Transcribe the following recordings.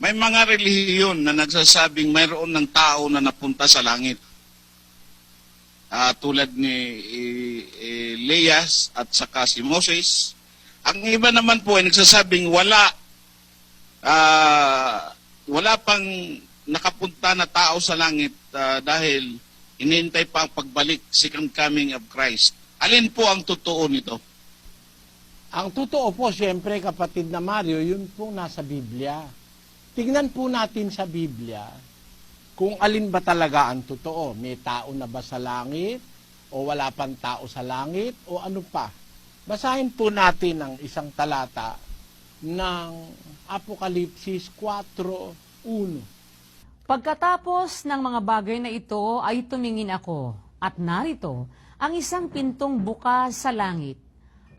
May mga relihiyon na nagsasabing mayroon ng tao na napunta sa langit. Ah, tulad ni Elias at saka si Moses. Ang iba naman po ay nagsasabing wala ah, wala pang nakapunta na tao sa langit ah, dahil inintay pa ang pagbalik, second coming of Christ. Alin po ang totoo nito? Ang totoo po, siyempre, kapatid na Mario, yun po nasa Biblia. Tingnan po natin sa Biblia kung alin ba talaga ang totoo. May tao na ba sa langit? O wala pang tao sa langit? O ano pa? Basahin po natin ang isang talata ng Apokalipsis 4.1. Pagkatapos ng mga bagay na ito ay tumingin ako, at narito ang isang pintong bukas sa langit.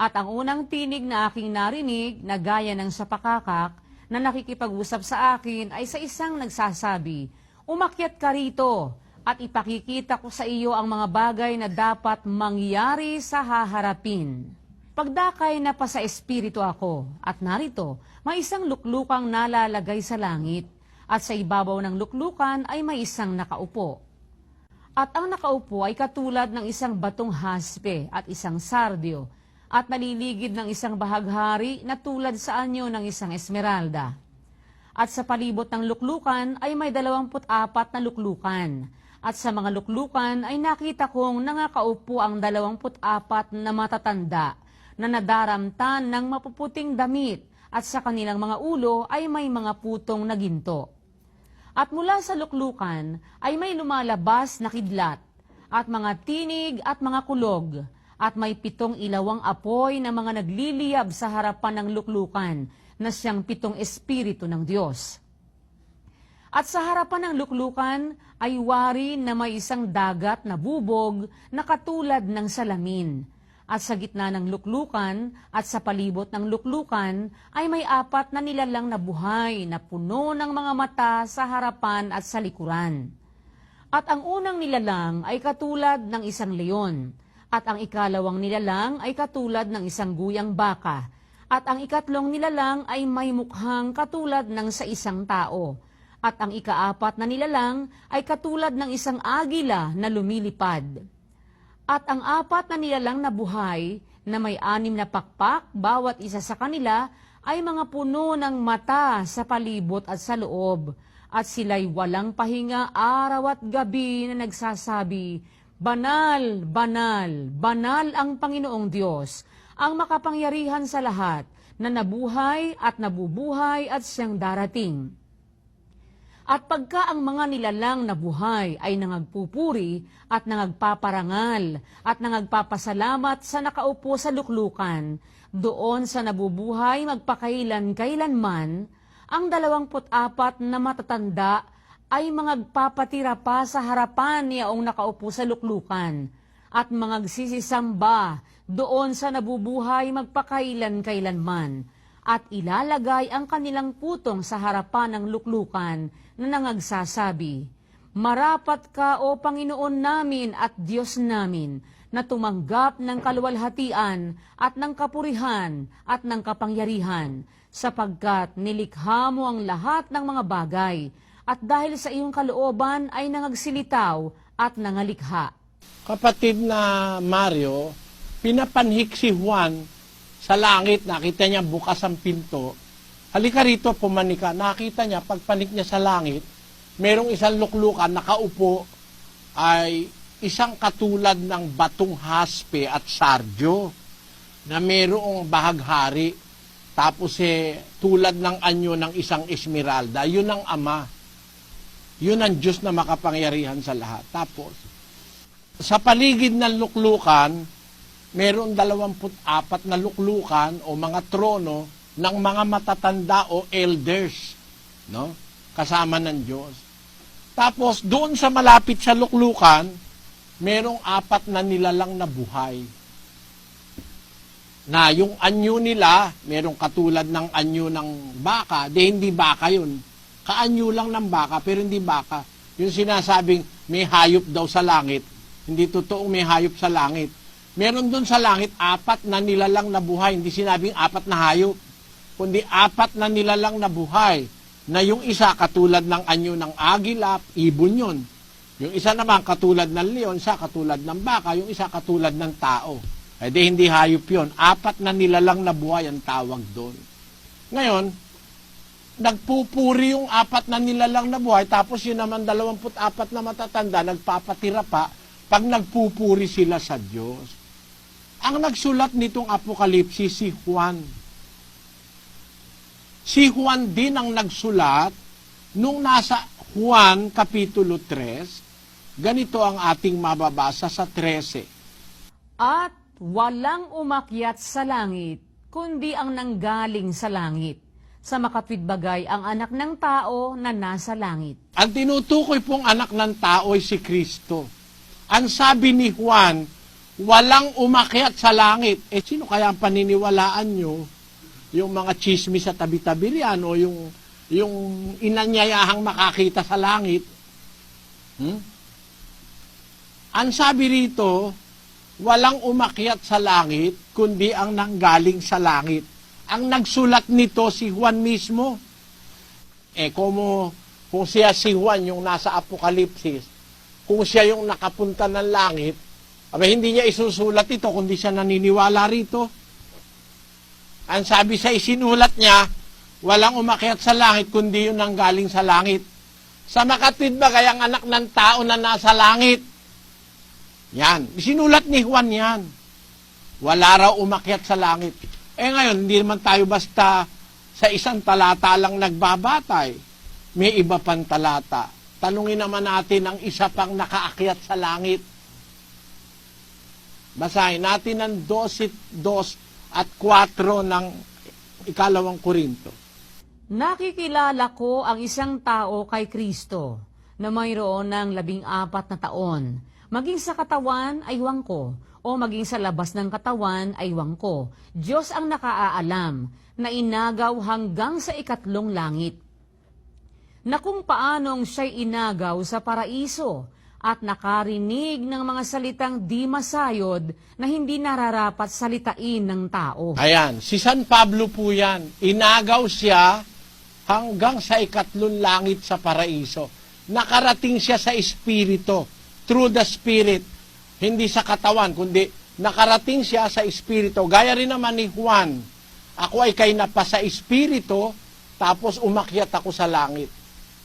At ang unang tinig na aking narinig na gaya ng sa pakakak na nakikipag-usap sa akin ay sa isang nagsasabi, Umakyat ka rito at ipakikita ko sa iyo ang mga bagay na dapat mangyari sa haharapin. Pagdakay na pa sa espiritu ako, at narito, may isang luklukang nalalagay sa langit, at sa ibabaw ng luklukan ay may isang nakaupo. At ang nakaupo ay katulad ng isang batong haspe at isang sardio, at naliligid ng isang bahaghari na tulad sa anyo ng isang esmeralda. At sa palibot ng luklukan ay may dalawamput apat na luklukan. At sa mga luklukan ay nakita kong nangakaupo ang dalawamput apat na matatanda na nadaramtan ng mapuputing damit at sa kanilang mga ulo ay may mga putong na ginto. At mula sa luklukan ay may lumalabas na kidlat at mga tinig at mga kulog at may pitong ilawang apoy na mga nagliliyab sa harapan ng luklukan na siyang pitong espiritu ng Diyos. At sa harapan ng luklukan ay wari na may isang dagat na bubog na katulad ng salamin. At sa gitna ng luklukan at sa palibot ng luklukan ay may apat na nilalang na buhay na puno ng mga mata sa harapan at sa likuran. At ang unang nilalang ay katulad ng isang leon, at ang ikalawang nilalang ay katulad ng isang guyang baka, at ang ikatlong nilalang ay may mukhang katulad ng sa isang tao, at ang ikaapat na nilalang ay katulad ng isang agila na lumilipad. At ang apat na nilalang na buhay na may anim na pakpak, bawat isa sa kanila ay mga puno ng mata sa palibot at sa loob. At sila'y walang pahinga araw at gabi na nagsasabi, Banal, banal, banal ang Panginoong Diyos, ang makapangyarihan sa lahat, na nabuhay at nabubuhay at siyang darating. At pagka ang mga nilalang na buhay ay nangagpupuri at nangagpaparangal at nangagpapasalamat sa nakaupo sa luklukan, doon sa nabubuhay magpakailan-kailanman, ang dalawamput apat na matatanda ay mangagpapatira pa sa harapan niyaong nakaupo sa luklukan at mangagsisisamba doon sa nabubuhay magpakailan-kailanman at ilalagay ang kanilang putong sa harapan ng luklukan na nangagsasabi, Marapat ka, O Panginoon namin at Diyos namin, na tumanggap ng kaluwalhatian at ng kapurihan at ng kapangyarihan, sapagkat nilikha mo ang lahat ng mga bagay, at dahil sa iyong kalooban ay nangagsilitaw at nangalikha. Kapatid na Mario, pinapanhik si Juan sa langit, nakita niya bukas ang pinto. Halika rito, pumanika. Nakita niya, pagpanik niya sa langit, merong isang luklukan, nakaupo, ay isang katulad ng batong haspe at sardio na merong bahaghari. Tapos eh, tulad ng anyo ng isang esmeralda, yun ang ama. Yun ang Diyos na makapangyarihan sa lahat. Tapos, sa paligid ng luklukan, meron 24 na luklukan o mga trono ng mga matatanda o elders, no? Kasama ng Diyos. Tapos doon sa malapit sa luklukan, merong apat na nilalang na buhay. Na yung anyo nila, merong katulad ng anyo ng baka, di hindi baka yun. Kaanyo lang ng baka, pero hindi baka. Yung sinasabing may hayop daw sa langit, hindi totoong may hayop sa langit. Meron doon sa langit apat na nilalang na buhay, hindi sinabing apat na hayop, kundi apat na nilalang na buhay na yung isa katulad ng anyo ng agila, ibon yun. Yung isa naman katulad ng leon, isa katulad ng baka, yung isa katulad ng tao. Eh di hindi hayop yun. Apat na nilalang na buhay ang tawag doon. Ngayon, nagpupuri yung apat na nilalang na buhay, tapos yun naman 24 na matatanda, nagpapatira pa, pag nagpupuri sila sa Diyos. Ang nagsulat nitong Apokalipsis si Juan. Si Juan din ang nagsulat nung nasa Juan Kapitulo 3, ganito ang ating mababasa sa 13. At walang umakyat sa langit, kundi ang nanggaling sa langit. Sa makatwid bagay ang anak ng tao na nasa langit. Ang tinutukoy pong anak ng tao ay si Kristo. Ang sabi ni Juan, walang umakyat sa langit. Eh, sino kaya ang paniniwalaan nyo? Yung mga chismis sa tabi-tabi riyan o yung, yung inanyayahang makakita sa langit? Hmm? Ang sabi rito, walang umakyat sa langit, kundi ang nanggaling sa langit. Ang nagsulat nito si Juan mismo. Eh, kung, kung siya si Juan yung nasa Apokalipsis, kung siya yung nakapunta ng langit, aba, hindi niya isusulat ito kundi siya naniniwala rito. Ang sabi sa isinulat niya, walang umakyat sa langit kundi yung nanggaling sa langit. Sa makatwid ba kayang anak ng tao na nasa langit? Yan. Sinulat ni Juan yan. Wala raw umakyat sa langit. Eh ngayon, hindi naman tayo basta sa isang talata lang nagbabatay. May iba pang talata. Tanungin naman natin ang isa pang nakaakyat sa langit. Basahin natin ang 12, 2 at 4 ng ikalawang Korinto. Nakikilala ko ang isang tao kay Kristo na mayroon ng labing apat na taon. Maging sa katawan ay wangko o maging sa labas ng katawan ay wangko. Diyos ang nakaaalam na inagaw hanggang sa ikatlong langit. Na kung paanong siya'y inagaw sa paraiso at nakarinig ng mga salitang di masayod na hindi nararapat salitain ng tao. Ayan, si San Pablo po yan. Inagaw siya hanggang sa ikatlong langit sa paraiso. Nakarating siya sa Espiritu, through the Spirit, hindi sa katawan, kundi nakarating siya sa Espiritu. Gaya rin naman ni Juan, ako ay kay napa sa Espiritu, tapos umakyat ako sa langit.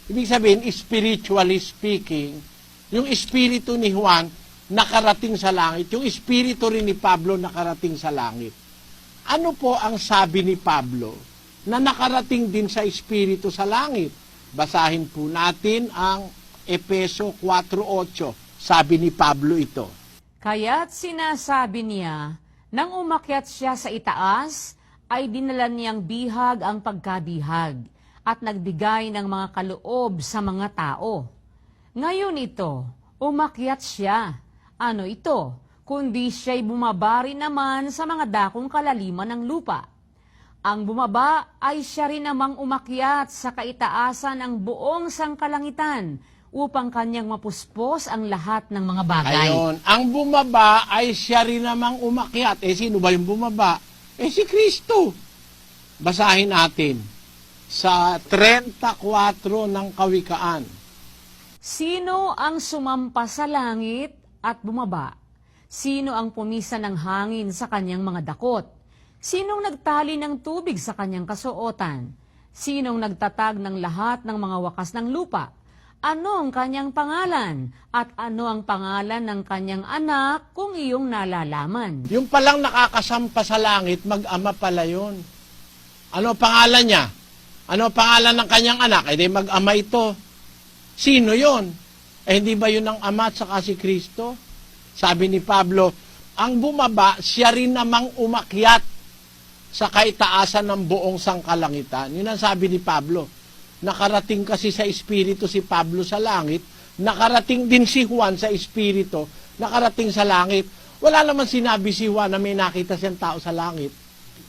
Ibig sabihin, spiritually speaking, yung Espiritu ni Juan nakarating sa langit. Yung Espiritu rin ni Pablo nakarating sa langit. Ano po ang sabi ni Pablo na nakarating din sa Espiritu sa langit? Basahin po natin ang Epeso 4.8. Sabi ni Pablo ito. Kaya't sinasabi niya, nang umakyat siya sa itaas, ay dinala niyang bihag ang pagkabihag at nagbigay ng mga kaloob sa mga tao. Ngayon ito, umakyat siya. Ano ito? Kundi siya'y bumabari naman sa mga dakong kalaliman ng lupa. Ang bumaba ay siya rin namang umakyat sa kaitaasan ng buong sangkalangitan upang kanyang mapuspos ang lahat ng mga bagay. Ayon, ang bumaba ay siya rin namang umakyat. Eh, sino ba yung bumaba? Eh, si Kristo. Basahin natin sa 34 ng Kawikaan. Sino ang sumampa sa langit at bumaba? Sino ang pumisa ng hangin sa kanyang mga dakot? Sinong nagtali ng tubig sa kanyang kasuotan? Sinong nagtatag ng lahat ng mga wakas ng lupa? Ano ang kanyang pangalan? At ano ang pangalan ng kanyang anak kung iyong nalalaman? Yung palang nakakasampa sa langit, mag-ama pala yun. Ano pangalan niya? Ano pangalan ng kanyang anak? Eh mag-ama ito. Sino yon? Eh hindi ba yun ang ama at saka si Kristo? Sabi ni Pablo, ang bumaba, siya rin namang umakyat sa kaitaasan ng buong sangkalangitan. Yun ang sabi ni Pablo. Nakarating kasi sa Espiritu si Pablo sa langit, nakarating din si Juan sa Espiritu, nakarating sa langit. Wala naman sinabi si Juan na may nakita siyang tao sa langit.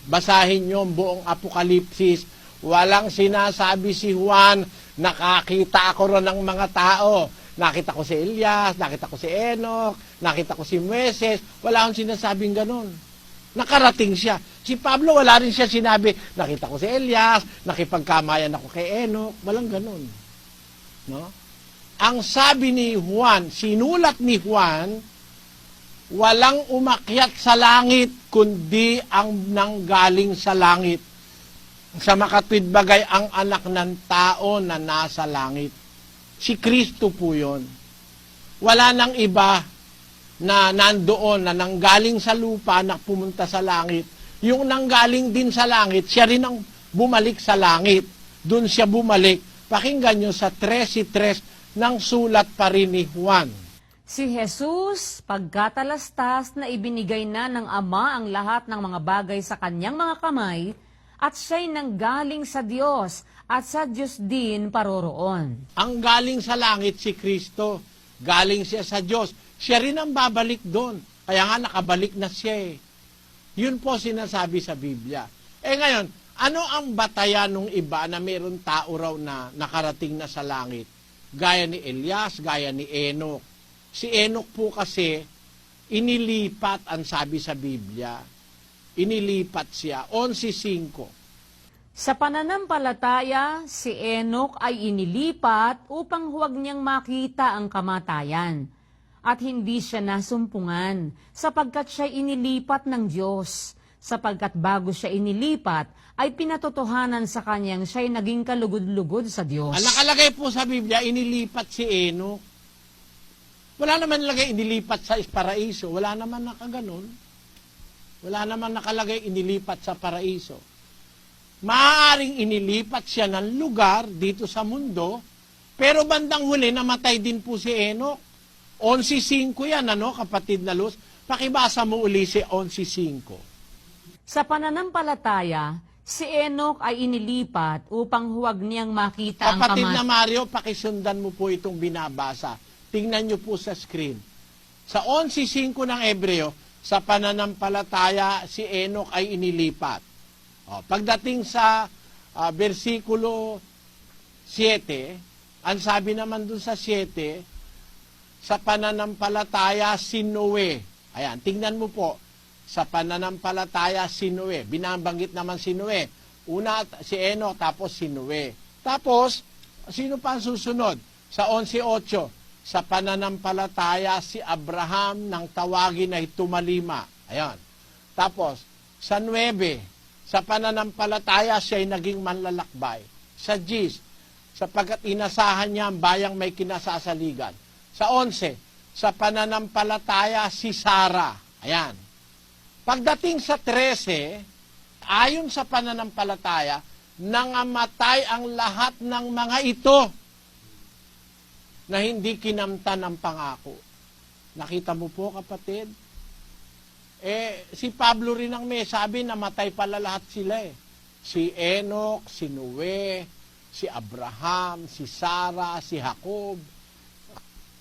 Basahin niyo ang buong Apokalipsis. Walang sinasabi si Juan, nakakita ako ron ng mga tao. Nakita ko si Elias, nakita ko si Enoch, nakita ko si Moises. Wala akong sinasabing ganun. Nakarating siya. Si Pablo, wala rin siya sinabi, nakita ko si Elias, nakipagkamayan ako kay Enoch. Walang ganun. No? Ang sabi ni Juan, sinulat ni Juan, walang umakyat sa langit, kundi ang nanggaling sa langit. Sa makatwid bagay ang anak ng tao na nasa langit. Si Kristo po yun. Wala nang iba na nandoon, na nanggaling sa lupa, na pumunta sa langit. Yung nanggaling din sa langit, siya rin ang bumalik sa langit. Doon siya bumalik. Pakinggan nyo sa 13.3 ng sulat pa rin ni Juan. Si Jesus, pagkatalastas na ibinigay na ng Ama ang lahat ng mga bagay sa kanyang mga kamay, at siya'y nanggaling sa Diyos at sa Diyos din paroroon. Ang galing sa langit si Kristo. Galing siya sa Diyos. Siya rin ang babalik doon. Kaya nga nakabalik na siya eh. Yun po sinasabi sa Biblia. Eh ngayon, ano ang batayan ng iba na mayroon tao raw na nakarating na sa langit? Gaya ni Elias, gaya ni Enoch. Si Enoch po kasi, inilipat ang sabi sa Biblia. Inilipat siya. 11.5. Sa pananampalataya, si Enoch ay inilipat upang huwag niyang makita ang kamatayan. At hindi siya nasumpungan, sapagkat siya inilipat ng Diyos. Sapagkat bago siya inilipat, ay pinatotohanan sa kanyang siya'y naging kalugod-lugod sa Diyos. Ang nakalagay po sa Biblia, inilipat si Enoch. Wala naman nalagay inilipat sa paraiso. Wala naman nakaganon. Wala naman nakalagay inilipat sa paraiso. Maaaring inilipat siya ng lugar dito sa mundo, pero bandang huli namatay din po si Enoch. 11.5 yan, ano, kapatid na Luz? Pakibasa mo uli si 11.5. Sa pananampalataya, si Enoch ay inilipat upang huwag niyang makita ang Kapatid na. Mario, pakisundan mo po itong binabasa. Tingnan nyo po sa screen. Sa 11.5 ng Ebreo, sa pananampalataya, si Enoch ay inilipat. O, pagdating sa ah, versikulo 7, ang sabi naman dun sa 7, sa pananampalataya si Noe. Ayan, tingnan mo po. Sa pananampalataya si Noe. Binabanggit naman si Noe. Una si Enoch, tapos si Noe. Tapos, sino pa ang susunod? Sa 11.8, sa pananampalataya si Abraham nang tawagin ay tumalima. Ayan. Tapos, sa 9, sa pananampalataya siya ay naging manlalakbay. Sa 10, sapagkat inasahan niya ang bayang may kinasasaligan. Sa 11, sa pananampalataya si Sara. Ayan. Pagdating sa 13, ayon sa pananampalataya, nangamatay ang lahat ng mga ito na hindi kinamtan ng pangako. Nakita mo po kapatid? Eh, si Pablo rin ang may sabi, namatay pala lahat sila eh. Si Enoch, si Noe, si Abraham, si Sarah, si Jacob.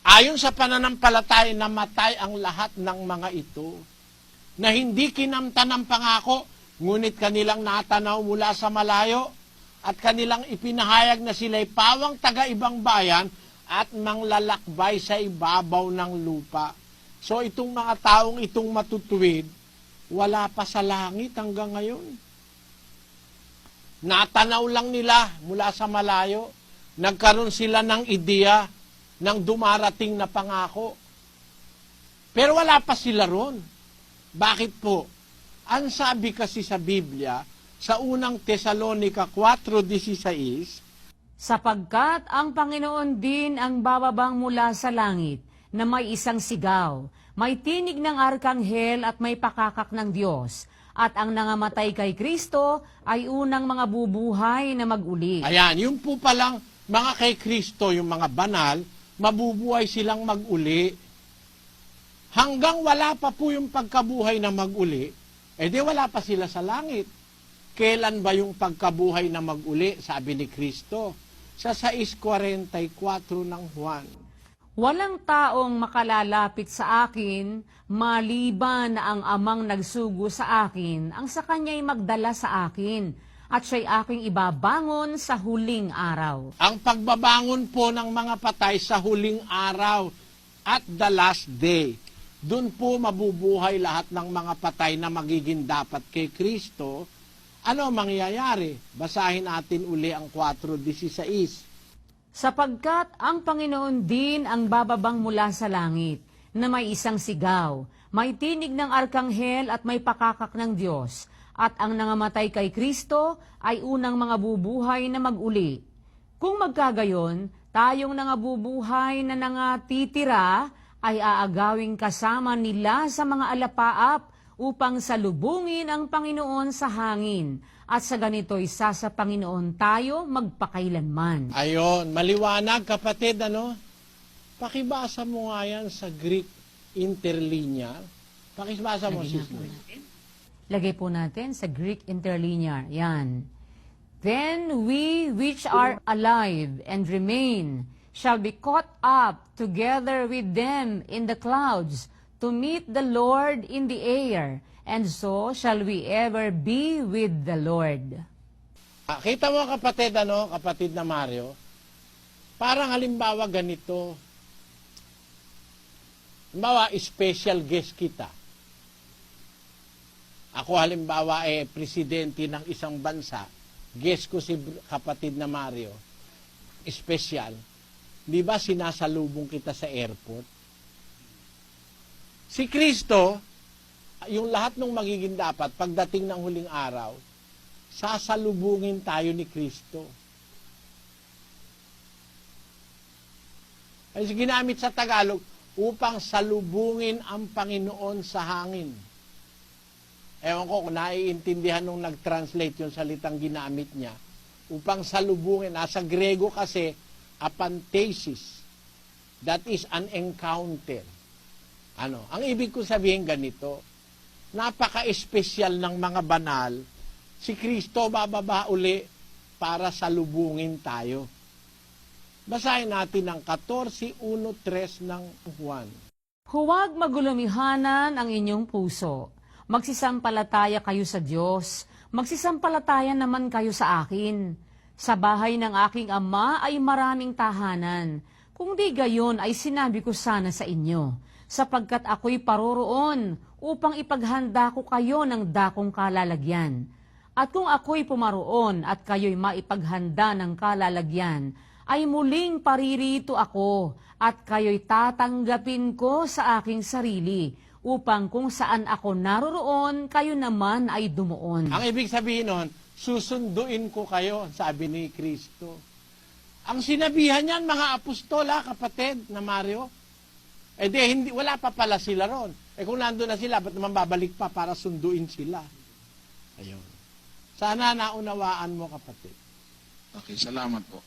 Ayon sa pananampalataya, namatay ang lahat ng mga ito na hindi kinamtan ng pangako, ngunit kanilang natanaw mula sa malayo at kanilang ipinahayag na sila'y pawang taga-ibang bayan at manglalakbay sa ibabaw ng lupa. So itong mga taong itong matutuwid, wala pa sa langit hanggang ngayon. Natanaw lang nila mula sa malayo. Nagkaroon sila ng ideya ng dumarating na pangako. Pero wala pa sila ron. Bakit po? Ang sabi kasi sa Biblia, sa unang Tesalonika 4.16, Sapagkat ang Panginoon din ang bababang mula sa langit na may isang sigaw, may tinig ng arkanghel at may pakakak ng Diyos. At ang nangamatay kay Kristo ay unang mga bubuhay na maguli. Ayan, yung po palang mga kay Kristo, yung mga banal, mabubuhay silang mag-uli. Hanggang wala pa po yung pagkabuhay na mag-uli, eh di wala pa sila sa langit. Kailan ba yung pagkabuhay na mag-uli, sabi ni Kristo? Sa 6.44 ng Juan. Walang taong makalalapit sa akin, maliban ang amang nagsugo sa akin, ang sa kanya'y magdala sa akin, at siya'y aking ibabangon sa huling araw. Ang pagbabangon po ng mga patay sa huling araw at the last day. Doon po mabubuhay lahat ng mga patay na magiging dapat kay Kristo. Ano ang mangyayari? Basahin natin uli ang 4.16. Sapagkat ang Panginoon din ang bababang mula sa langit, na may isang sigaw, may tinig ng arkanghel at may pakakak ng Diyos, at ang nangamatay kay Kristo ay unang mga bubuhay na maguli. Kung magkagayon, tayong nangabubuhay na nangatitira ay aagawing kasama nila sa mga alapaap upang salubungin ang Panginoon sa hangin. At sa ganito'y sa sa Panginoon tayo magpakailanman. Ayon, maliwanag kapatid, ano? Pakibasa mo nga yan sa Greek interlinear. Pakibasa mo, sis. Lagay po natin sa Greek interlinear. Yan. Then we which are alive and remain shall be caught up together with them in the clouds to meet the Lord in the air, and so shall we ever be with the Lord. Ah, Kita mo kapatid, ano, kapatid na Mario, parang halimbawa ganito. Halimbawa, special guest kita. Ako halimbawa eh presidente ng isang bansa, guest ko si kapatid na Mario, special. Di ba sinasalubong kita sa airport? Si Kristo, yung lahat ng magiging dapat pagdating ng huling araw, sasalubungin tayo ni Kristo. Ay ginamit sa Tagalog upang salubungin ang Panginoon sa hangin. Ewan ko kung naiintindihan nung nag-translate yung salitang ginamit niya. Upang salubungin. Nasa Grego kasi, apanthesis. That is an encounter. Ano? Ang ibig ko sabihin ganito, napaka-espesyal ng mga banal, si Kristo bababa uli para salubungin tayo. Basahin natin ang 14.1.3 ng Juan. Huwag magulumihanan ang inyong puso. Magsisampalataya kayo sa Diyos. Magsisampalataya naman kayo sa akin. Sa bahay ng aking ama ay maraming tahanan. Kung di gayon ay sinabi ko sana sa inyo, sapagkat ako'y paroroon upang ipaghanda ko kayo ng dakong kalalagyan. At kung ako'y pumaroon at kayo'y maipaghanda ng kalalagyan, ay muling paririto ako at kayo'y tatanggapin ko sa aking sarili upang kung saan ako naroroon, kayo naman ay dumuon. Ang ibig sabihin nun, susunduin ko kayo, sabi ni Kristo. Ang sinabihan niyan, mga apostola, kapatid na Mario, eh di, hindi, wala pa pala sila ron. Eh kung nandun na sila, ba't naman babalik pa para sunduin sila? Ayun. Sana naunawaan mo, kapatid. Okay, salamat po.